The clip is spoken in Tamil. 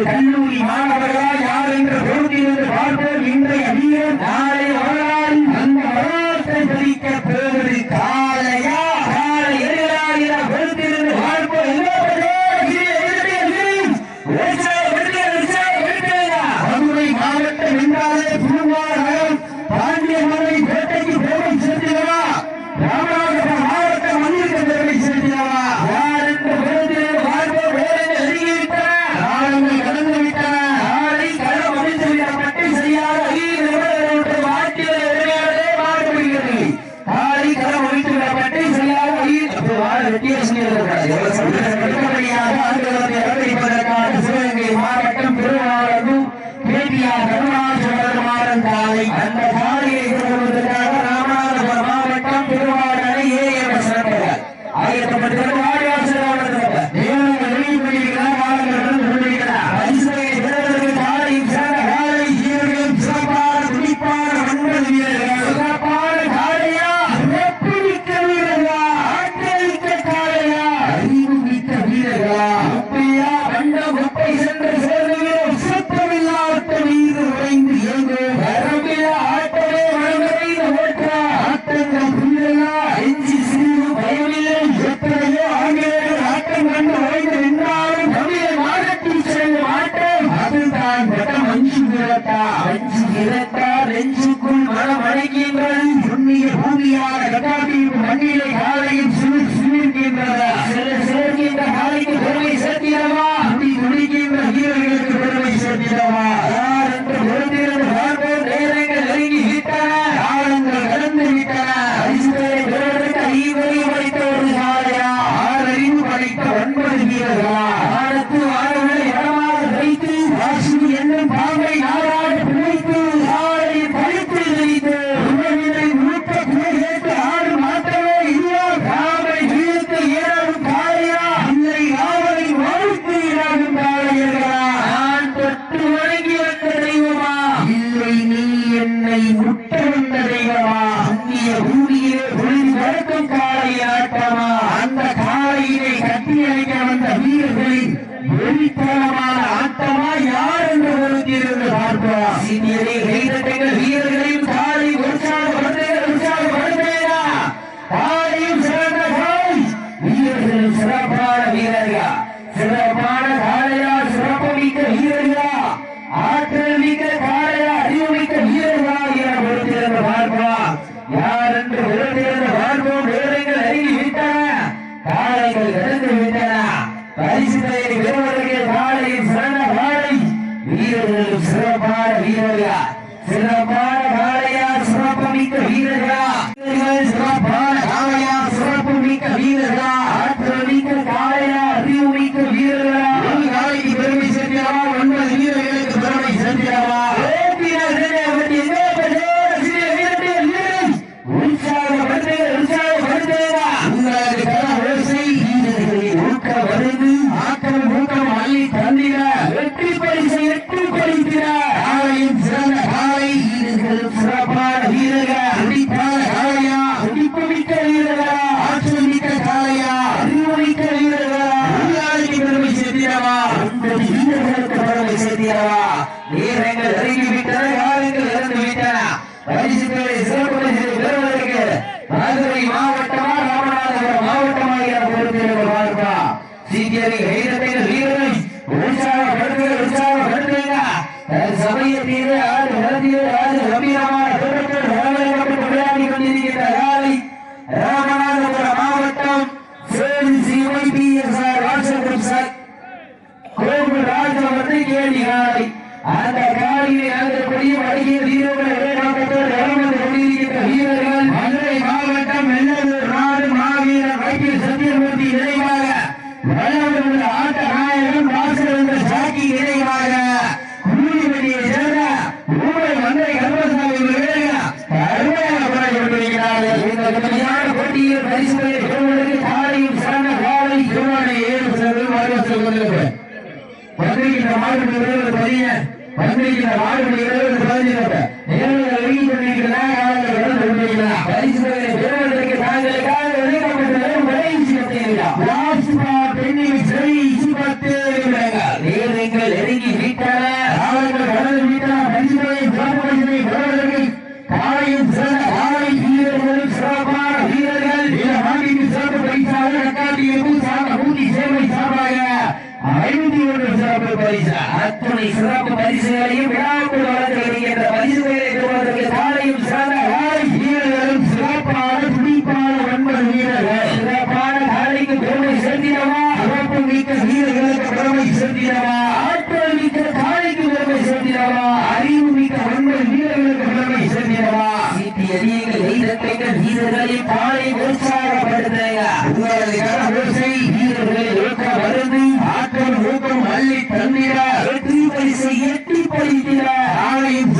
You. பேர் சொல்லி பிறந்தா அஞ்சு பிறந்தா America. இருக்கிறார் சிறப்பா கிருஷ்ணகிரி மாவட்டமா ராமநாதபுரம் மாவட்டமாக பொறுப்பினர் வாழ்க்கா சிபிஐ கைதத்தை வீரர்கள். உற்சாகப்படுத்துகிற உற்சாகப்படுத்துகிற சமயத்திலே ஆறு வளர்த்தியே ஆறு கம்பீரமான தூரத்தில் வரவேற்கப்பட்டு விளையாடி கொண்டிருக்கிற காலை ராமநாதபுரம் மாவட்டம். சேரி சிஐபிஎஸ்ஆர் வாட்ஸ்அப் சார். கோவில் ராஜா வந்து கேள்வி காலை. அந்த காலையை அந்த அடிக்கிற வீரர்கள் வீரர்கள். வரவேற்று கொண்டிருக்க வந்திருக்கின்ற இருபது பதினேன் வந்திருக்கின்ற மாடுபடி இருபது பதினேழு நேரில் எழுதி கொண்டிருக்கிறார் காலங்கள் கொண்டிருக்கிறார் பெறுவதற்கு தாங்களுக்காக ஒதுக்கப்பட்டுள்ள நெருங்கி சிறப்பு பெறுவதற்கு காலையும் சிறந்த காலை வீரர்களும் சிறப்பான வீரர்கள். சிறப்பு பரிசாக சிறப்பு பரிசு. அத்துணை சிறப்பு பரிசுகளையும் விழாவுக்கு வழங்க வருகின்ற பரிசுகளை பெறுவதற்கு காலையும் சிறந்த காலை வீரர்களும் சிறப்பான துடிப்பான ஒன்பது வீரர்கள். சிறப்பான காலைக்கு பெருமை சேர்த்திடவா? சிறப்பு மிக்க வீரர்களுக்கு பெருமை சேர்த்திடவா? ஆற்றல் மிக்க காலைக்கு பெருமை சேர்த்திடவா? அறிவு மிக்க ஒன்பது வீரர்களுக்கு பெருமை சேர்த்திடவா? சீட்டி எரியங்கள் எய்தத்தைகள் வீரர்களின் பாலை உற்சாகப்படுத்த உங்களது வீரர்களை வருந்தி அள்ளி தண்ணீர வெற்றி பரிசை எட்டி படிக்கிற நாளையும்